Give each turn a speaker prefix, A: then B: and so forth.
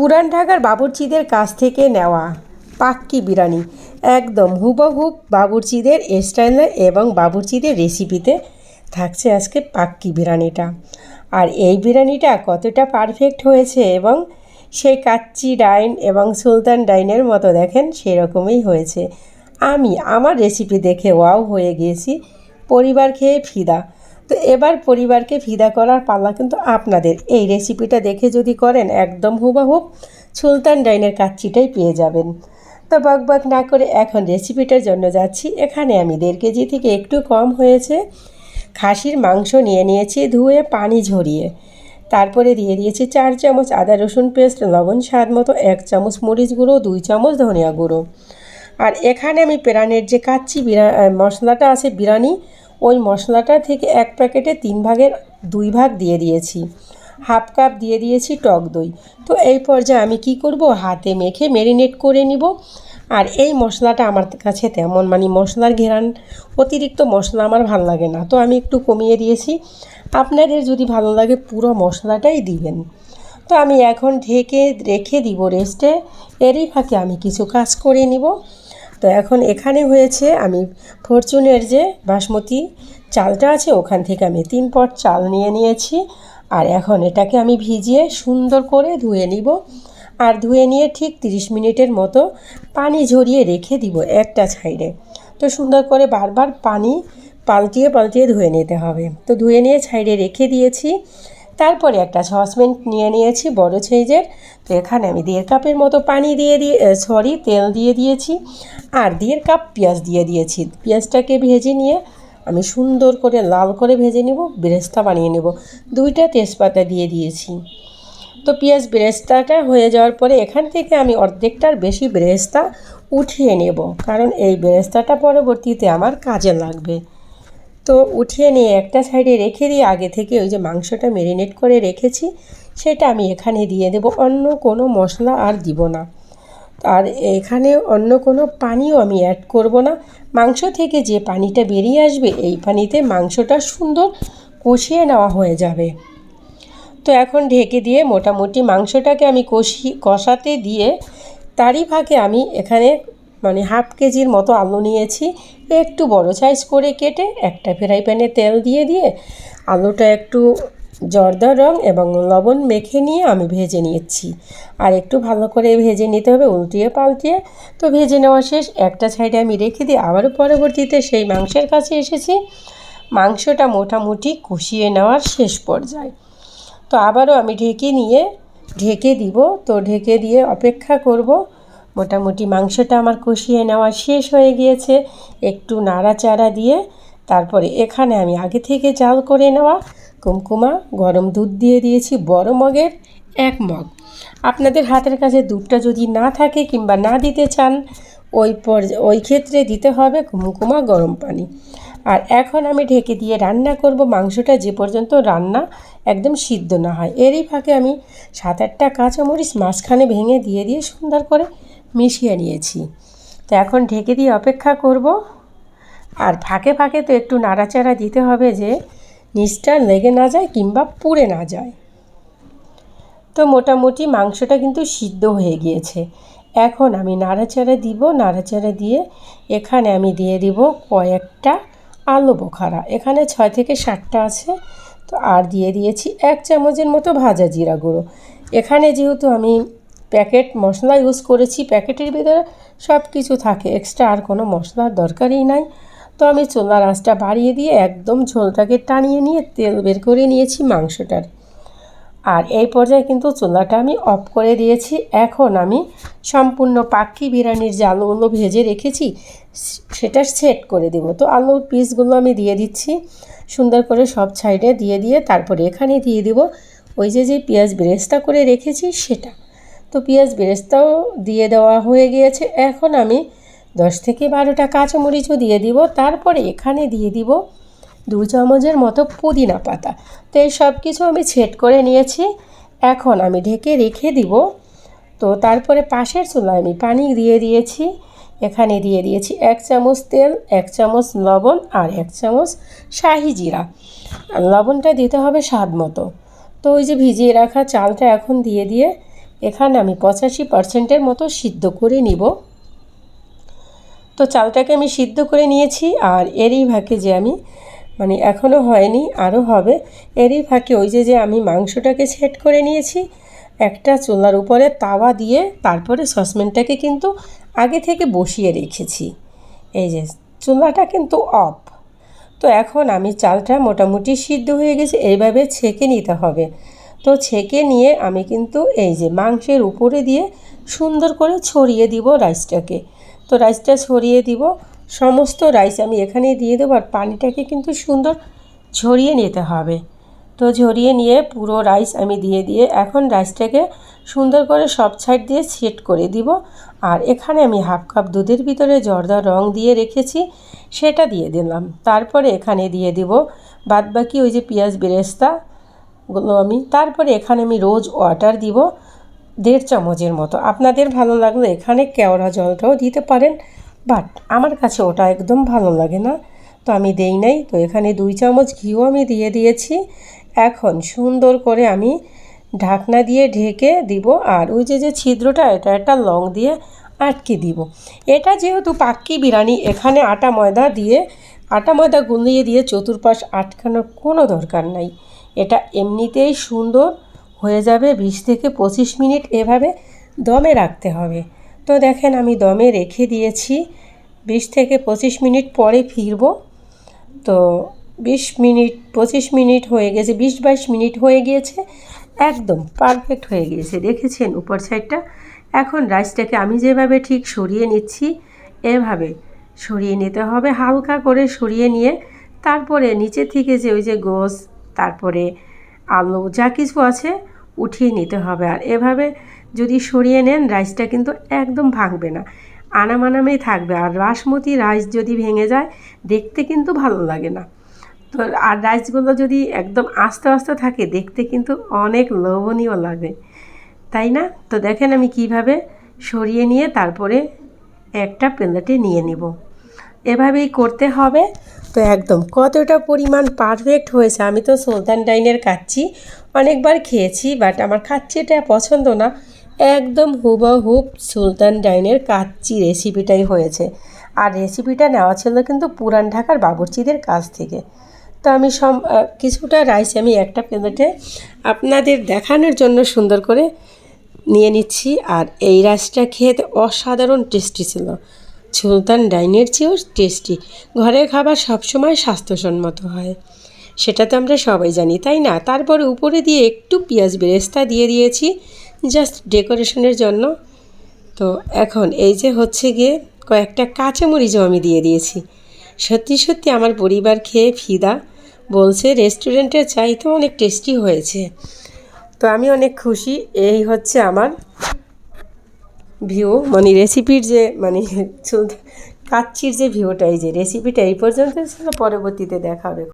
A: পুরান ঢাকার বাবুর্চিদের কাছ থেকে নেওয়া পাক্কি বিরিয়ানি। একদম হুবহুব বাবুর্চিদের স্টাইলে এবং বাবুর্চিদের রেসিপিতে থাকছে আজকে পাক্কি বিরিয়ানিটা। আর এই বিরিয়ানিটা কতটা পারফেক্ট হয়েছে এবং সেই কাচ্চি ডাইন এবং সুলতান ডাইনের মতো দেখেন সেরকমই হয়েছে। আমি আমার রেসিপি দেখে ওয়াও হয়ে গিয়েছি। পরিবার খেয়ে ফিদা। তো এবার পরিবারকে ফিদা করার পাল্লা কিন্তু আপনাদের। এই রেসিপিটা দেখে যদি করেন, একদম হুবাহুব সুলতান ডাইনের কাচ্চিটাই পেয়ে যাবেন। তো বক বক না করে এখন রেসিপিটার জন্য যাচ্ছি। এখানে আমি দেড় কেজি থেকে একটু কম হয়েছে। খাসির মাংস নিয়ে নিয়েছি ধুয়ে পানি ঝরিয়ে। তারপরে দিয়ে দিয়েছি চার চামচ আদা রসুন পেস্ট, লবণ স্বাদ মতো এক চামচ মরিচ গুঁড়ো, দুই চামচ ধনিয়া গুঁড়ো। আর এখানে আমি পেরানের যে কাচ্চি বিরা মশলাটা আছে বিরিয়ানি ওই মশলাটা থেকে এক প্যাকেটে তিন ভাগের দুই ভাগ দিয়ে দিয়েছি। হাফ কাপ দিয়ে দিয়েছি টক দই। তো এই পর্যায়ে আমি কি করব? হাতে মেখে ম্যারিনেট করে নিব। আর এই মশলাটা আমার কাছে তেমন মানে মশলার ঘেরান, অতিরিক্ত মশলা আমার ভালো লাগে না। তো আমি একটু কমিয়ে দিয়েছি। আপনাদের যদি ভালো লাগে পুরো মশলাটাই দিবেন। তো আমি এখন ঢেকে রেখে দিব রেস্টে। এরই ফাঁকে আমি কিছু কাজ করে নিব। তো এখন এখানে হয়েছে আমি ফরচুনের যে বাসমতি চালটা আছে, ওখান থেকে আমি তিন পট চাল নিয়ে নিয়েছি। আর এখন এটাকে আমি ভিজিয়ে সুন্দর করে ধুয়ে নিব। আর ধুয়ে নিয়ে ঠিক 30 মিনিটের মতো পানি ঝরিয়ে রেখে দিব একটা সাইডে। তো সুন্দর করে বারবার পানি পাল্টিয়ে পাল্টিয়ে ধুয়ে নিতে হবে। তো ধুয়ে নিয়ে সাইডে রেখে দিয়েছি। তারপরে একটা সসপ্যান নিয়ে নিয়েছি বড় সাইজের। তো এখানে আমি দেড় কাপের মতো পানি দিয়ে দিয়ে সরি তেল দিয়ে দিয়েছি। আর দেড় কাপ পেঁয়াজ দিয়ে দিয়েছি। পেঁয়াজটাকে ভেজে নিয়ে আমি সুন্দর করে লাল করে ভেজে নেব, বেরেস্তা বানিয়ে নেব। দুইটা তেজপাতা দিয়ে দিয়েছি। তো পেঁয়াজ বেরেস্তাটা হয়ে যাওয়ার পরে এখান থেকে আমি অর্ধেকটার বেশি বেরেস্তা উঠিয়ে নেব। কারণ এই বেরেস্তাটা পরবর্তীতে আমার কাজে লাগবে। তো উঠিয়ে নিয়ে একটা সাইডে রেখে দিয়ে আগে থেকে ওই যে মাংসটা ম্যারিনেট করে রেখেছি, সেটা আমি এখানে দিয়ে দেব। অন্য কোনো মশলা আর দিব না। আর এখানে অন্য কোনো পানিও আমি অ্যাড করব না। মাংস থেকে যে পানিটা বেরিয়ে আসবে, এই পানিতে মাংসটা সুন্দর কষিয়ে নেওয়া হয়ে যাবে। তো এখন ঢেকে দিয়ে মোটামুটি মাংসটাকে আমি কষি, কষাতে দিয়ে তারই ফাঁকে আমি এখানে মানে হাফ কেজির মতো আলু নিয়েছি। একটু বড় সাইজ করে কেটে একটা ফ্রাই প্যানে তেল দিয়ে দিয়ে আলুটা একটু জর্দা রং এবং লবণ মেখে নিয়ে আমি ভেজে নিয়েছি আর একটু ভালো করে ভেজে নিতে হবে, উল্টিয়ে পাল্টিয়ে। তো ভেজে নেওয়া শেষ। একটা সাইডে আমি রেখে দিই আবারও পরবর্তীতে সেই মাংসের কাছে এসেছি। মাংসটা মোটামুটি কষিয়ে নেওয়ার শেষ পর্যায়ে। তো আবারও আমি ঢেকে নিয়ে, ঢেকে দিব। তো ঢেকে দিয়ে অপেক্ষা করব। মোটামুটি মাংসটা আমার কষিয়ে নেওয়া শেষ হয়ে গিয়েছে। একটু নাড়াচাড়া দিয়ে তারপরে এখানে আমি আগে থেকে জাল করে নেওয়া কুমকুমা, গরম দুধ দিয়ে দিয়েছি বড় মগের এক মগ। আপনাদের হাতের কাছে দুধটা যদি না থাকে কিংবা না দিতে চান, ওই পর ওই ক্ষেত্রে দিতে হবে কুমকুমা গরম পানি। আর এখন আমি ঢেকে দিয়ে রান্না করব মাংসটা যে পর্যন্ত রান্না একদম সিদ্ধ না হয়। এরই ফাঁকে আমি সাত আটটা কাঁচামরিচ মাঝখানে ভেঙে দিয়ে দিয়ে সুন্দর করে মিশিয়ে নিয়েছি। তো এখন ঢেকে দিয়ে অপেক্ষা করব। আর ফাঁকে ফাঁকে তো একটু নাড়াচাড়া দিতে হবে যে নিচটা লেগে না যায় কিংবা পুড়ে না যায়। তো মোটামুটি মাংসটা কিন্তু সিদ্ধ হয়ে গিয়েছে। এখন আমি নাড়াচাড়া দিব, নাড়াচাড়া দিয়ে এখানে আমি দিয়ে দিব কয়েকটা আলু বোখারা। এখানে ছয় থেকে সাতটা আছে। তো আর দিয়ে দিয়েছি এক চামচের মতো ভাজা জিরা গুঁড়ো। এখানে যেহেতু আমি প্যাকেট মশলা ইউজ করেছি, প্যাকেটের ভিতরে সব কিছু থাকে এক্সট্রা আর কোনো মশলার দরকারই নাই। তো আমি চোলার আঁচটা বাড়িয়ে দিয়ে একদম ঝোলটাকে টানিয়ে নিয়ে তেল বের করে নিয়েছি মাংসটার। আর এই পর্যায়ে কিন্তু চুলাটা আমি অফ করে দিয়েছি। এখন আমি সম্পূর্ণ পাখি বিরিয়ানির যে আলুগুলো ভেজে রেখেছি, সেটা সেট করে দেব। তো আলুর পিসগুলো আমি দিয়ে দিচ্ছি, সুন্দর করে সব সাইডে দিয়ে দিয়ে তারপরে এখানে দিয়ে দিব। ওই যে যে পেঁয়াজ বেরেস্তা করে রেখেছি, সেটা। তো পেঁয়াজ বেরেস্তাও দিয়ে দেওয়া হয়ে গিয়েছে। এখন আমি দশ থেকে বারোটা কাঁচামরিচও দিয়ে দিব। তারপরে এখানে দিয়ে দিব দু চামচের মতো পুদিনা পাতা। তো এই সব কিছু আমি ছেট করে নিয়েছি। এখন আমি ঢেকে রেখে দিব। তো তারপরে পাশের চুলায় আমি পানি দিয়ে দিয়েছি। এখানে দিয়ে দিয়েছি এক চামচ তেল, এক চামচ লবণ আর এক চামচ শাহি জিরা। লবণটা দিতে হবে স্বাদ মতো। তো ওই যে ভিজিয়ে রাখা চালটা এখন দিয়ে দিয়ে এখানে আমি পঁচাশি পার্সেন্টের মতো সিদ্ধ করে নিব। তো চালটাকে আমি সিদ্ধ করে নিয়েছি আর এরই ভাগে যে আমি মানে এখনও হয়নি আরও হবে, এরই ফাঁকে ওই যে যে আমি মাংসটাকে সেট করে নিয়েছি, একটা চুলার উপরে তাওয়া দিয়ে তারপরে সসপ্যানটাকে কিন্তু আগে থেকে বসিয়ে রেখেছি। এই যে চুলাটা কিন্তু অফ। তো এখন আমি চালটা মোটামুটি সিদ্ধ হয়ে গেছে, এইভাবে ছেঁকে নিতে হবে। তো ছেঁকে নিয়ে আমি কিন্তু এই যে মাংসের উপরে দিয়ে সুন্দর করে ছড়িয়ে দিব রাইসটাকে। তো রাইসটা ছড়িয়ে দিব। সমস্ত রাইস আমি এখানে দিয়ে দেবো আর পানিটাকে কিন্তু সুন্দর ছড়িয়ে নিতে হবে। তো ঝরিয়ে নিয়ে পুরো রাইস আমি দিয়ে দিয়ে এখন রাইসটাকে সুন্দর করে সব সাইড দিয়ে সেট করে দিব। আর এখানে আমি হাফ কাপ দুধের ভিতরে জর্দা রং দিয়ে রেখেছি, সেটা দিয়ে দিলাম। তারপরে এখানে দিয়ে দিব বাদবাকি ওই যে পেঁয়াজ বেরেস্তা আমি তারপরে এখানে আমি রোজ ওয়াটার দিব দেড় চামচের মতো। আপনাদের ভালো লাগলে এখানে কেওড়া জলটাও দিতে পারেন বাট আমার কাছে ওটা একদম ভালো লাগে না। তো আমি দেই নাই। তো এখানে দুই চামচ ঘিও আমি দিয়ে দিয়েছি। এখন সুন্দর করে আমি ঢাকনা দিয়ে ঢেকে দিব আর ওই যে যে ছিদ্রটা, এটা একটা লং দিয়ে আটকে দিব। এটা যেহেতু পাক্কি বিরিয়ানি, এখানে আটা ময়দা দিয়ে, আটা ময়দা গুলিয়ে দিয়ে চতুর্পাশ আটকানোর কোনো দরকার নাই। এটা এমনিতেই সুন্দর হয়ে যাবে বিশ থেকে পঁচিশ মিনিট এভাবে দমে রাখতে হবে। তো দেখেন আমি দমে রেখে দিয়েছি। বিশ থেকে পঁচিশ মিনিট পরে ফিরবো। তো বিশ মিনিট, পঁচিশ মিনিট হয়ে গেছে, বিশ বাইশ মিনিট হয়ে গিয়েছে। একদম পারফেক্ট হয়ে গিয়েছে। দেখেছেন উপর সাইডটা? এখন রাইসটাকে আমি যেভাবে ঠিক সরিয়ে নিচ্ছি, এভাবে সরিয়ে নিতে হবে। হালকা করে সরিয়ে নিয়ে তারপরে নিচে থেকে যে ওই যে গোস তারপরে আলু যা কিছু আছে উঠিয়ে নিতে হবে। আর এভাবে যদি সরিয়ে নেন, রাইসটা কিন্তু একদম ভাঙবে না। আনামানামেই থাকবে। আর বাসমতি রাইস যদি ভেঙে যায়, দেখতে কিন্তু ভালো লাগে না। তো আর রাইসগুলো যদি একদম আস্তে আস্তে থাকে, দেখতে কিন্তু অনেক লোভনীয় লাগে। তাই না? তো দেখেন আমি কীভাবে সরিয়ে নিয়ে তারপরে একটা প্লেটে নিয়ে নিব। এভাবেই করতে হবে। তো একদম। কতটা পরিমাণ পারফেক্ট হয়েছে, আমি তো সুলতান ডাইনের কাচ্ছি অনেকবার খেয়েছি বাট আমার কাচ্চিটা পছন্দ না। একদম হুবহুব সুলতান ডাইনের কাচ্চি রেসিপিটাই হয়েছে। আর রেসিপিটা নেওয়া ছিল কিন্তু পুরান ঢাকার বাবুর্চিদের কাছ থেকে। তো আমি সম কিছুটা রাইস আমি একটা প্লেটে আপনাদের দেখানোর জন্য সুন্দর করে নিয়ে নিচ্ছি। আর এই রাইসটা খেতে অসাধারণ টেস্টি ছিল। সুলতান ডাইনের চেয়েও টেস্টি। ঘরের খাবার সবসময় স্বাস্থ্যসম্মত হয়। সেটা তো আমরা সবাই জানি, তাই না? তারপর উপরে দিয়ে একটু পেঁয়াজ বেরেস্তা দিয়ে দিয়েছি, জাস্ট ডেকোরেশনের জন্য। তো এখন এই যে হচ্ছে গিয়ে কয়েকটা কাঁচামরিচও আমি দিয়ে দিয়েছি। সত্যি সত্যি আমার পরিবার খেয়ে ফিদা বলছে, রেস্টুরেন্টের চাইতে অনেক টেস্টি হয়েছে। তো আমি অনেক খুশি, এই হচ্ছে আমার ভিউ মানে রেসিপির যে মানে কাচ্চির যে ভিউটা এই যে রেসিপিটা এই পর্যন্ত পরবর্তীতে দেখাবে